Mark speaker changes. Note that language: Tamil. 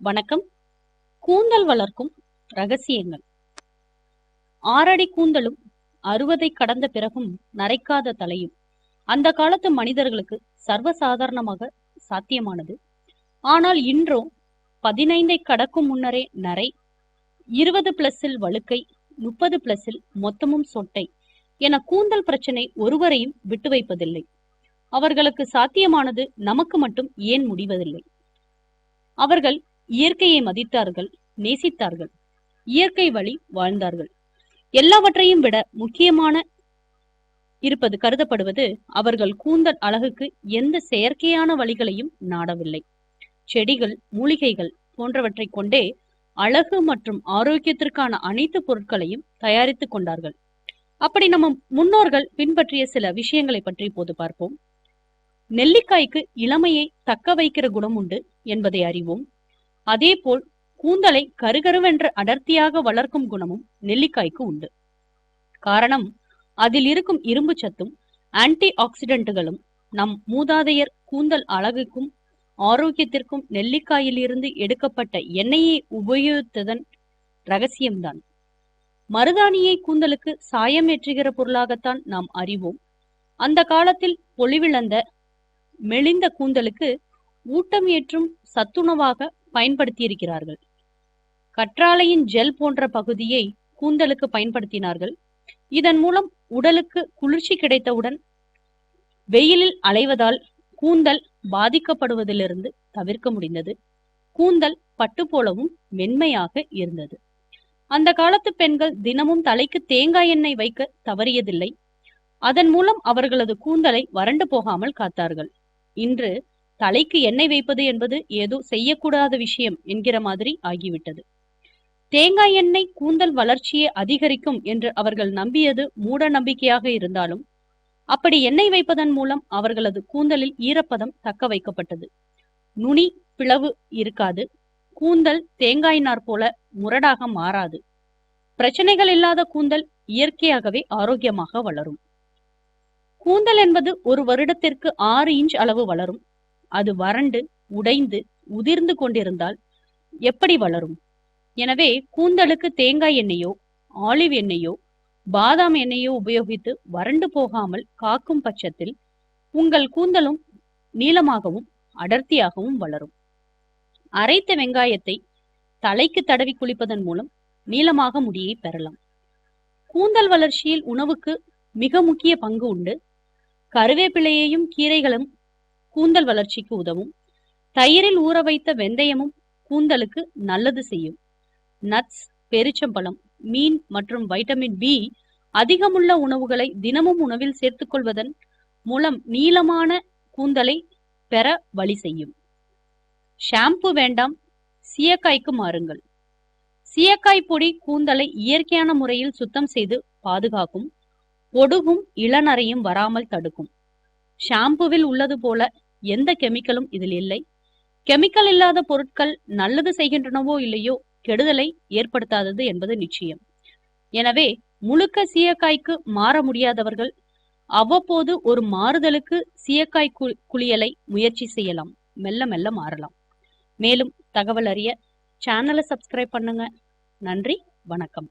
Speaker 1: வணக்கம். கூந்தல் வளர்க்கும் ரகசியங்கள். ஆறடி கூந்தலும் அறுபதை கடந்த பிறகும் நரைக்காத தலையும். அந்த காலத்து மனிதர்களுக்கு சர்வசாதாரணமாக சாத்தியமானது. ஆனால் இன்றோ பதினைந்தை கடக்கும் முன்னரே நரை இருபது பிளஸில் வழுக்கை முப்பது பிளஸில் மொத்தமும் சொட்டை என கூந்தல் பிரச்சனை ஒருவரையும் விட்டு வைப்பதில்லை. அவர்களுக்கு சாத்தியமானது நமக்கு மட்டும் ஏன் முடிவதில்லை? அவர்கள் இயற்கையை மதித்தார்கள் நேசித்தார்கள். இயற்கை வழி வாழ்ந்தார்கள். எல்லாவற்றையும் விட முக்கியமான இருப்பது கருதப்படுவது அவர்கள் கூந்தல் அழகுக்கு எந்த செயற்கையான வழிகளையும் நாடவில்லை. செடிகள் மூலிகைகள் போன்றவற்றை கொண்டே அழகு மற்றும் ஆரோக்கியத்திற்கான அனைத்து பொருட்களையும் தயாரித்துக் கொண்டார்கள். அப்படி நம்ம முன்னோர்கள் பின்பற்றிய சில விஷயங்களை பற்றி இப்போது பார்ப்போம். நெல்லிக்காய்க்கு இளமையை தக்க வைக்கிற குணம் உண்டு என்பதை அறிவோம். அதேபோல் கூந்தலை கருகருவென்று அடர்த்தியாக வளர்க்கும் குணமும் நெல்லிக்காய்க்கு உண்டு. காரணம் அதில் இருக்கும் இரும்பு சத்தும் ஆன்டி ஆக்சிடென்ட்டுகளும் நம் மூதாதையர் கூந்தல் அழகுக்கும் ஆரோக்கியத்திற்கும் நெல்லிக்காயிலிருந்து எடுக்கப்பட்ட எண்ணெயை உபயோகித்ததன் ரகசியம்தான். மருதாணியை கூந்தலுக்கு சாயம் ஏற்றுகிற பொருளாகத்தான் நாம் அறிவோம். அந்த காலத்தில் பொலிவிழந்த மெலிந்த கூந்தலுக்கு ஊட்டம் ஏற்றும் சத்துணவாக பயன்படுத்தியிருக்கிறார்கள். கற்றாழையின் ஜெல் போன்ற பகுதியை கூந்தலுக்கு பயன்படுத்தினார்கள். இதன் மூலம் உடலுக்கு குளிர்ச்சி கிடைத்தவுடன் வெயிலில் அலைவதால் கூந்தல் பாதிக்கப்படுவதிலிருந்து தவிர்க்க முடிந்தது. கூந்தல் பட்டு போலவும் மென்மையாக இருந்தது. அந்த காலத்து பெண்கள் தினமும் தலைக்கு தேங்காய் எண்ணெய் வைக்க தவறியதில்லை. அதன் மூலம் அவர்களது கூந்தலை வறண்டு போகாமல் காத்தார்கள். இன்று தலைக்கு எண்ணெய் வைப்பது என்பது ஏதோ செய்யக்கூடாத விஷயம் என்கிற மாதிரி ஆகிவிட்டது. தேங்காய் எண்ணெய் கூந்தல் வளர்ச்சியை அதிகரிக்கும் என்று அவர்கள் நம்பியது மூட நம்பிக்கையாக இருந்தாலும் அப்படி எண்ணெய் வைப்பதன் மூலம் அவர்களது கூந்தலில் ஈரப்பதம் தக்க வைக்கப்பட்டது. நுனி பிளவு இருக்காது கூந்தல் தேங்காய் நார் போல முரடாக மாறாது. பிரச்சனைகள் இல்லாத கூந்தல் இயற்கையாகவே ஆரோக்கியமாக வளரும். கூந்தல் என்பது ஒரு வருடத்திற்கு ஆறு இன்ச் அளவு வளரும். அது வறண்டு உடைந்து உதிர்ந்து கொண்டிருந்தால் எப்படி வளரும்? எனவே கூந்தலுக்கு தேங்காய் எண்ணெயோ ஆலிவ் எண்ணெயோ பாதாம் எண்ணெயோ உபயோகித்து வறண்டு போகாமல் காக்கும் பட்சத்தில் உங்கள் கூந்தலும் நீளமாகவும் அடர்த்தியாகவும் வளரும். அரைத்த வெங்காயத்தை தலைக்கு தடவி குளிப்பதன் மூலம் நீளமாக முடியை பெறலாம். கூந்தல் வளர்ச்சியில் உணவுக்கு மிக முக்கிய பங்கு உண்டு. கருவேப்பிலையையும் கீரைகளும் கூந்தல் வளர்ச்சிக்கு உதவும். தயிரில் ஊற வைத்த வெந்தயமும் கூந்தலுக்கு நல்லது செய்யும். நட்ஸ் பெருச்சம்பழம் மீன் மற்றும் வைட்டமின் பி அதிகமுள்ள உணவுகளை தினமும் உணவில் சேர்த்துக்கொள்வதன் மூலம் நீளமான கூந்தலை பெற வழி செய்யும். ஷாம்பு வேண்டாம் சீயக்காய்க்கு மாறுங்கள். சீயக்காய் பொடி கூந்தலை இயற்கையான முறையில் சுத்தம் செய்து பாதுகாக்கும். ஒடுகும் இளநரையும் வராமல் தடுக்கும். ஷாம்புவில் உள்ளது போல எந்த கெமிக்கலும் இதில் இல்லை. கெமிக்கல் இல்லாத பொருட்கள் நல்லது செய்கின்றனவோ இல்லையோ கெடுதலை ஏற்படுத்தாதது என்பது நிச்சயம். எனவே முழுக்க சீயக்காய்க்கு மாற முடியாதவர்கள் அவ்வப்போது ஒரு மாறுதலுக்கு சீயக்காய் கு- குளியலை முயற்சி செய்யலாம். மெல்ல மெல்ல மாறலாம். மேலும் தகவல் அறிய சேனலை சப்ஸ்கிரைப் பண்ணுங்க. நன்றி வணக்கம்.